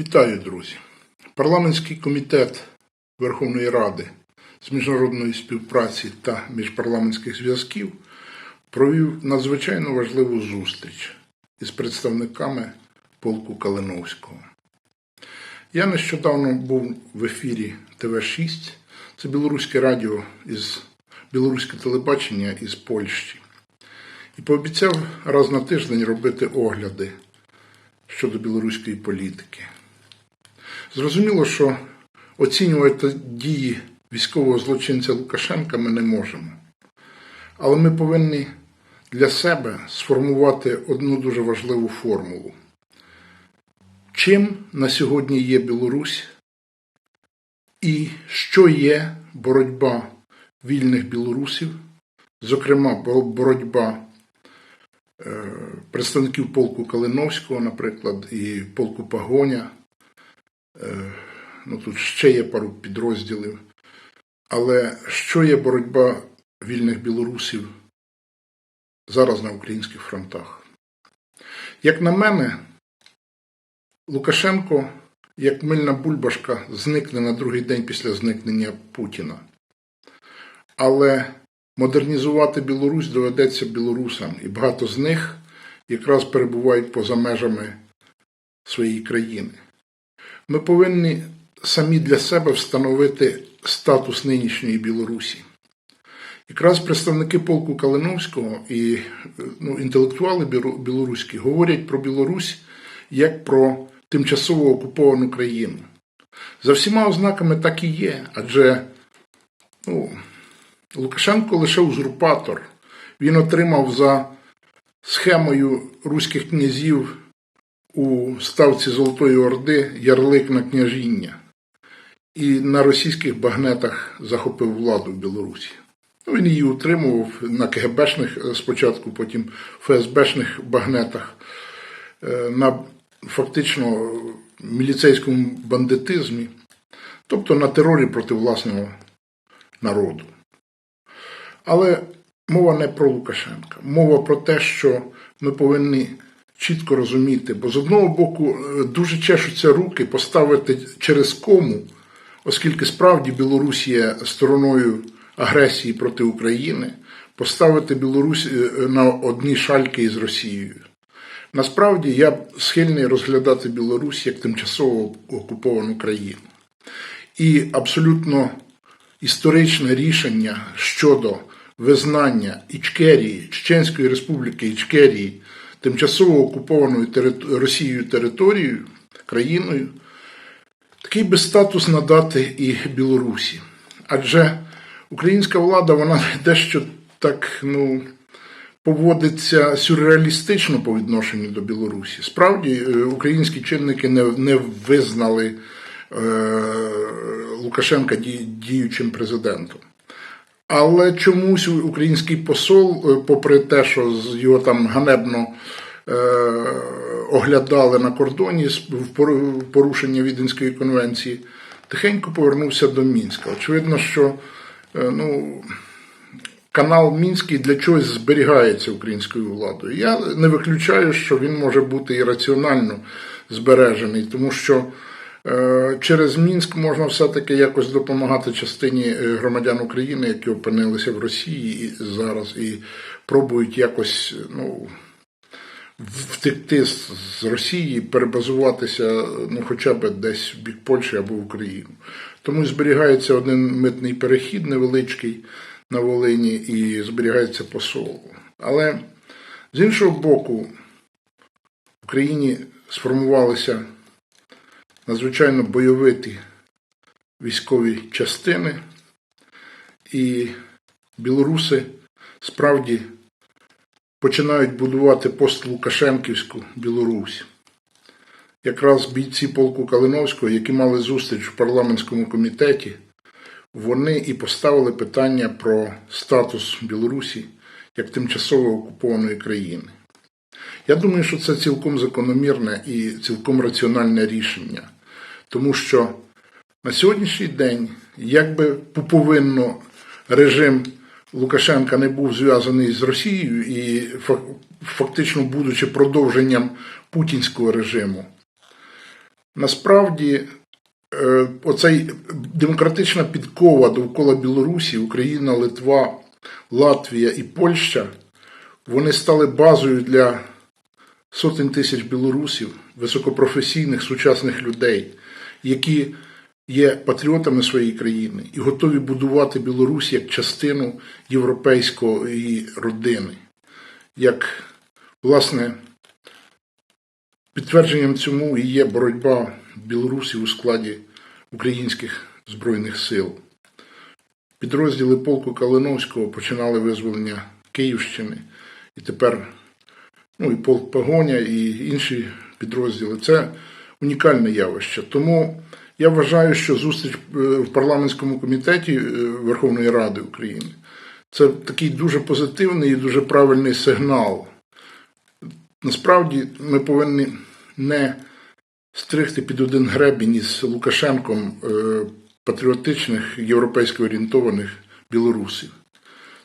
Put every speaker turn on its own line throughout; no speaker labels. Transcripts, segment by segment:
Вітаю, друзі! Парламентський комітет Верховної Ради з міжнародної співпраці та міжпарламентських зв'язків провів надзвичайно важливу зустріч із представниками полку Калиновського. Я нещодавно був в ефірі ТВ6, це білоруське радіо із білоруське телебачення із Польщі, і пообіцяв раз на тиждень робити огляди щодо білоруської політики. Зрозуміло, що оцінювати дії військового злочинця Лукашенка ми не можемо. Але ми повинні для себе сформувати одну дуже важливу формулу. Чим на сьогодні є Білорусь і що є боротьба вільних білорусів, зокрема боротьба е, представників полку Калиновського, наприклад, і полку Пагоня. Е, Ну, тут ще є пару підрозділів. Але що є боротьба вільних білорусів зараз на українських фронтах? Як на мене, Лукашенко, як мильна бульбашка, зникне на другий день після зникнення Путіна. Але модернізувати Білорусь доведеться білорусам, і багато з них якраз перебувають поза межами своєї країни. Ми повинні самі для себе встановити статус нинішньої Білорусі. Якраз представники полку Калиновського і ну, інтелектуали білоруські говорять про Білорусь як про тимчасово окуповану країну. За всіма ознаками так і є, адже ну, Лукашенко лише узурпатор. Він отримав за схемою руських князів у ставці Золотої Орди ярлик на княжіння і на російських багнетах захопив владу в Білорусі. Ну, Він її утримував на КГБшних е, спочатку, потім ФСБшних багнетах, е, на фактично міліцейському бандитизмі, тобто на терорі проти власного народу. Але мова не про Лукашенка, мова про те, що ми повинні чітко розуміти, бо з одного боку е, дуже чешуться руки поставити через кому, оскільки справді Білорусь є стороною агресії проти України, поставити Білорусь е, на одні шальки із Росією. Насправді я схильний розглядати Білорусь як тимчасово окуповану країну. І абсолютно історичне рішення щодо визнання Ічкерії, Чеченської Республіки Ічкерії тимчасово окупованою Росією територією, країною, такий би статус надати і Білорусі. Адже українська влада, вона дещо так, ну. Поводиться сюрреалістично по відношенню до Білорусі. Справді, е, українські чинники не не визнали е, Лукашенка діючим президентом. Але чомусь український посол, е, попри те, що його там ганебно е, оглядали на кордоні в порушення Віденської конвенції, тихенько повернувся до Мінська. Очевидно, що е, ну, канал Мінський для чогось зберігається українською владою. Я не виключаю, що він може бути і раціонально збережений, тому що. Е, через Мінськ можна все-таки якось допомагати частині е, громадян України, які опинилися в Росії зараз і пробують якось ну, втекти з Росії, перебазуватися ну, хоча б десь в бік Польщі або в Україну. Тому зберігається один митний перехід невеличкий на Волині і зберігається посол. Але з іншого боку, в Україні сформувалися надзвичайно бойовиті військові частини, і білоруси справді починають будувати пост-Лукашенківську Білорусь. Якраз бійці полку Калиновського, які мали зустріч в парламентському комітеті, вони і поставили питання про статус Білорусі як тимчасово окупованої країни. Я думаю, що це цілком закономірне і цілком раціональне рішення. Тому що на сьогоднішній день, якби пуповинно режим Лукашенка не був зв'язаний з Росією і фактично будучи продовженням путінського режиму, Насправді, е, оцей демократична підкова довкола Білорусі, Україна, Литва, Латвія і Польща, вони стали базою для сотень тисяч білорусів, високопрофесійних сучасних людей, які є патріотами своєї країни і готові будувати Білорусь як частину європейської родини. Як, власне, підтвердженням цьому і є боротьба білорусів у складі українських Збройних сил. Підрозділи полку Калиновського починали визволення Київщини, і тепер ну, і полк Погоня, і інші підрозділи. Це унікальне явище. Тому я вважаю, що зустріч е, в парламентському комітеті е, Верховної Ради України це такий дуже позитивний і дуже правильний сигнал. Насправді ми повинні не стригти під один гребінь із Лукашенком е, патріотичних європейсько орієнтованих білорусів.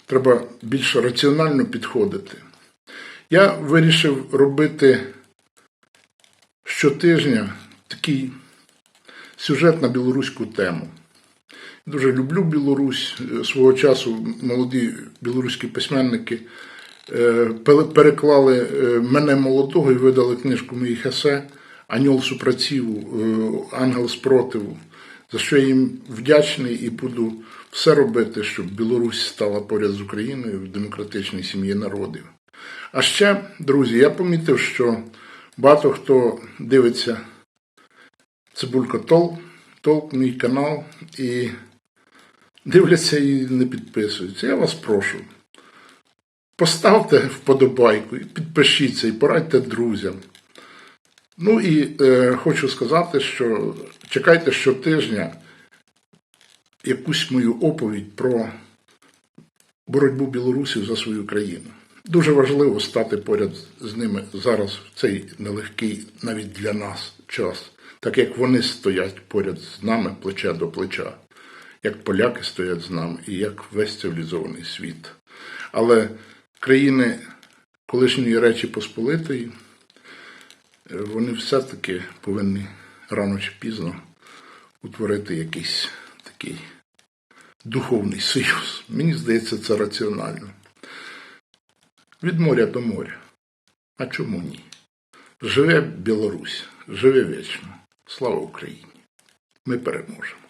Треба більш раціонально підходити. Я вирішив робити щотижня такий сюжет на білоруську тему. Дуже люблю Білорусь. Свого часу молоді білоруські письменники е, переклали е, мене молодого і видали книжку моїх есе Аньол супротиву, е, Ангел спротиву, за що я їм вдячний і буду все робити, щоб Білорусь стала поряд з Україною в демократичній сім'ї народів. А ще, друзі, я помітив, що багато хто дивиться Цибулька Толк, Толк, мій канал, і дивляться і не підписуються. Я вас прошу. Поставте вподобайку, підпишіться і порадьте друзям. Ну і е, хочу сказати, що чекайте щотижня якусь мою оповідь про боротьбу білорусів за свою країну. Дуже важливо стати поряд з ними зараз в цей нелегкий навіть для нас час, так як вони стоять поряд з нами плече до плеча, як поляки стоять з нами і як весь цивілізований світ. Але країни колишньої Речі Посполитої, е, вони все-таки повинні рано чи пізно утворити якийсь такий духовний союз. Мені здається, це раціонально. Від моря до моря. А чому ні? Живе Білорусь, живе вічно. Слава Україні! Ми переможемо.